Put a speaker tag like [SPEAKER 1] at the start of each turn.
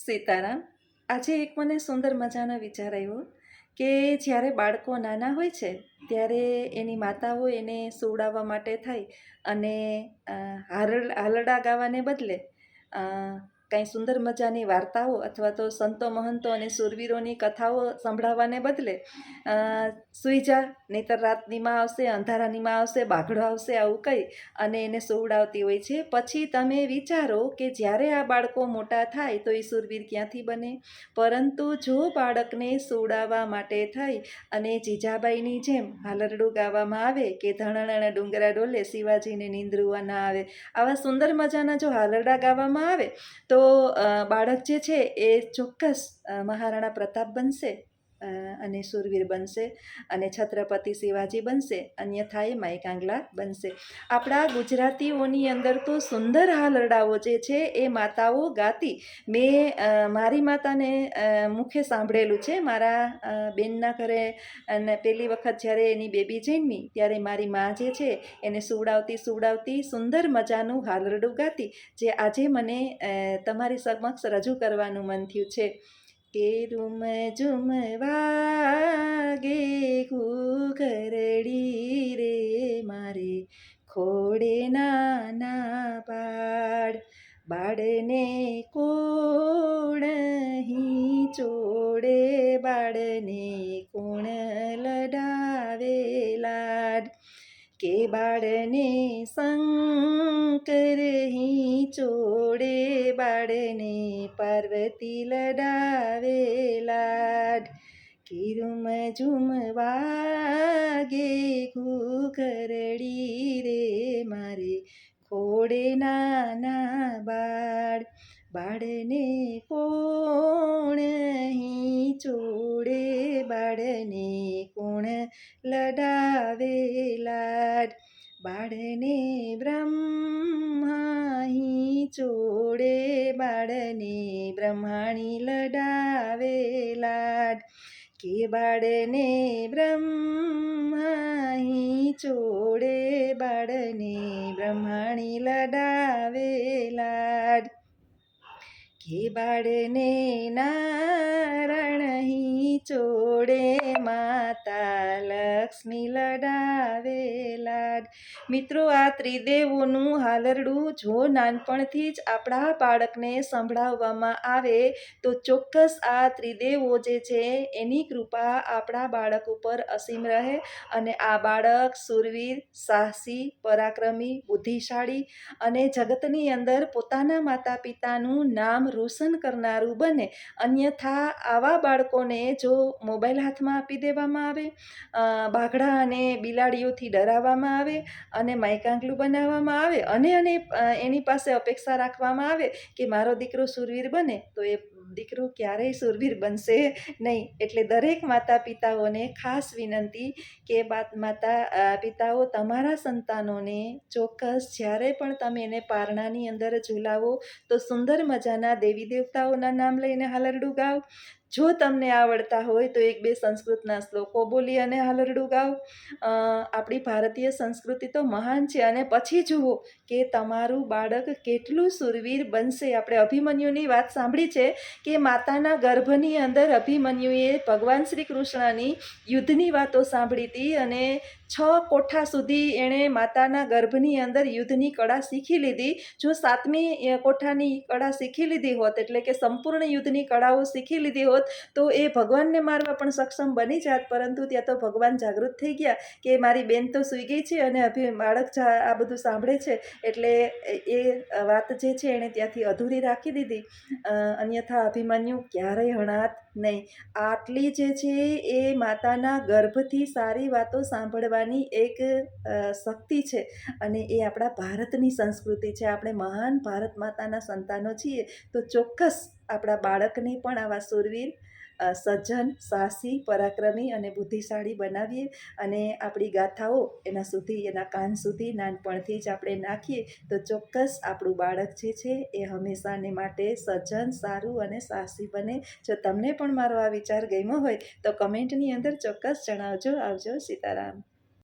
[SPEAKER 1] સીતારામ, આજે એક મને સુંદર મજાનો વિચાર આવ્યો કે જ્યારે બાળકો નાના હોય છે, ત્યારે એની માતાઓ એને સુવડાવવા માટે થઈ અને હારડ હાલરડા ગાવાને બદલે કાંઈ સુંદર મજાની વાર્તાઓ અથવા તો સંતો મહંતો અને સુરવીરોની કથાઓ સંભળાવવાને બદલે સૂઈ જા, નહીતર રાતનીમાં આવશે, અંધારાનીમાં આવશે, બાઘડો આવશે, આવું કહી અને એને સુવડાવતી હોય છે. પછી તમે વિચારો કે જ્યારે આ બાળકો મોટા થાય તો એ સુરવીર ક્યાંથી બને? પરંતુ જો બાળકને સુવડાવવા માટે થઈ અને જીજાબાઈની જેમ હાલરડું ગાવામાં આવે કે ધણણ ડુંગરા ડોલે શિવાજીને નિંદ્રુવા ના આવે, આવા સુંદર મજાના જો હાલરડા ગાવામાં આવે, તો અ, બાળક જે છે એ ચોક્કસ મહારાણા પ્રતાપ બનશે. અને સુરવીર બનશે અને છત્રપતિ શિવાજી બનશે, અન્યથા એ માઈકાંગલા બનશે. આપણા ગુજરાતીઓની અંદર તો સુંદર હાલરડાઓ જે છે એ માતાઓ ગાતી. મેં મારી માતાને મુખે સાંભળેલું છે. મારા બેનના ઘરે અને પહેલી વખત જ્યારે એની બેબી જન્મી, ત્યારે મારી મા જે છે એને સુવડાવતી સુવડાવતી સુંદર મજાનું હાલરડું ગાતી, જે આજે મને તમારી સમક્ષ રજૂ કરવાનું મન થયું છે. કે રૂમ ઝુમ વાગે ઘૂઘરડી રે મારે ખોડે નાના બાળ બાળને કોણ હી ચોડે બાળને કોણ લડાવે લાડ કે બાળને શંકર અહીં ચોડે બાળને પાર્વતી લડાવે લાડ કિરુમ ઝુમ વાગે ઘૂઘરડી રે મારે ખોડે નાના બાળ બાળને કોણ અહીં ચોડે બાળને કોણ લડાવે લાડ બાળને બ્રહ્માહી ચોડે, બાળને બ્રહ્માણી લડાવે લાડ. કે બાળને બ્રહ્માહી ચોડે, બાળને બ્રહ્માણી લડાવે લાડ. કે બાળને નારણહી ચોડે, માતા લક્ષ્મી લડાવે લાડ. મિત્રો, આ ત્રિદેવોનું હાલરડું જો નાનપણથી જ આપણા બાળકને સંભળાવવામાં આવે, તો ચોક્કસ આ ત્રિદેવો જે છે, એની કૃપા આપણા બાળક ઉપર અસીમ રહે અને આ બાળક સુરવીર, સાહસી, પરાક્રમી, બુદ્ધિશાળી અને જગતની અંદર પોતાના માતા પિતાનું નામ રોશન કરનારું બને. અન્યથા, આવા બાળકોને જો મોબાઈલ હાથમાં આપી દેવામાં આવે અ, બાઘડા અને બિલાડીઓથી ડરાવવામાં આવે અને માયકાંગલું બનાવવામાં આવે અને અને એની પાસે અપેક્ષા રાખવામાં આવે કે મારો દીકરો સુરવીર બને તો એ દીકરો ક્યારેય સુરવીર બનશે નહીં. એટલે દરેક માતા પિતાઓને ખાસ વિનંતી કે માતા પિતાઓ તમારા સંતાનોને ચોક્કસ જ્યારે પણ તમે એને પારણાની અંદર ઝુલાવો તો સુંદર મજાના દેવી દેવતાઓના નામ લઈને હાલરડું ગાઓ જો તમને આવડતા હોય તો એક બે સંસ્કૃતના શ્લોકો બોલી અને હાલરડું ગાઓ. આપણી ભારતીય સંસ્કૃતિ તો મહાન છે અને પછી જુઓ કે તમારું બાળક કેટલું સુરવીર બનશે. આપણે અભિમન્યુની વાત સાંભળી છે કે માતાના ગર્ભની અંદર અભિમન્યુએ ભગવાન શ્રી કૃષ્ણની યુદ્ધની વાતો સાંભળી હતી અને છ કોઠા સુધી એણે માતાના ગર્ભની અંદર યુદ્ધની કળા શીખી લીધી. જો સાતમી કોઠાની કળા શીખી લીધી હોત એટલે કે સંપૂર્ણ યુદ્ધની કળાઓ શીખી લીધી હોત તો એ ભગવાનને મારવા પણ સક્ષમ બની જાત. પરંતુ ત્યાં તો ભગવાન જાગૃત થઈ ગયા કે મારી બેન તો સૂઈ ગઈ છે અને અભિ બાળક જા- આ બધું સાંભળે છે. એટલે એ વાત જે છે એણે ત્યાંથી અધૂરી રાખી દીધી. અન્યથા અભિમન્યુ ક્યારેય હણાત નહીં. આટલી જે છે એ માતાના ગર્ભથી સારી વાતો સાંભળવાની એક શક્તિ છે. અને એ આપણા ભારતની સંસ્કૃતિ છે. આપણે મહાન ભારત માતાના સંતાનો છીએ. તો ચોક્કસ આપણા બાળકને પણ આવા સુરવીર સજ્જન, સાહસી, પરાક્રમી અને બુદ્ધિશાળી બનાવીએ અને આપણી ગાથાઓ એના સુધી, એના કાન સુધી નાનપણથી જ આપણે નાખીએ, તો ચોક્કસ આપણું બાળક જે છે એ હંમેશાને માટે સજ્જન, સારું અને સાહસી બને. જો તમને પણ મારો આ વિચાર ગમ્યો હોય તો કમેન્ટની અંદર ચોક્કસ જણાવજો. આવજો સીતારામ.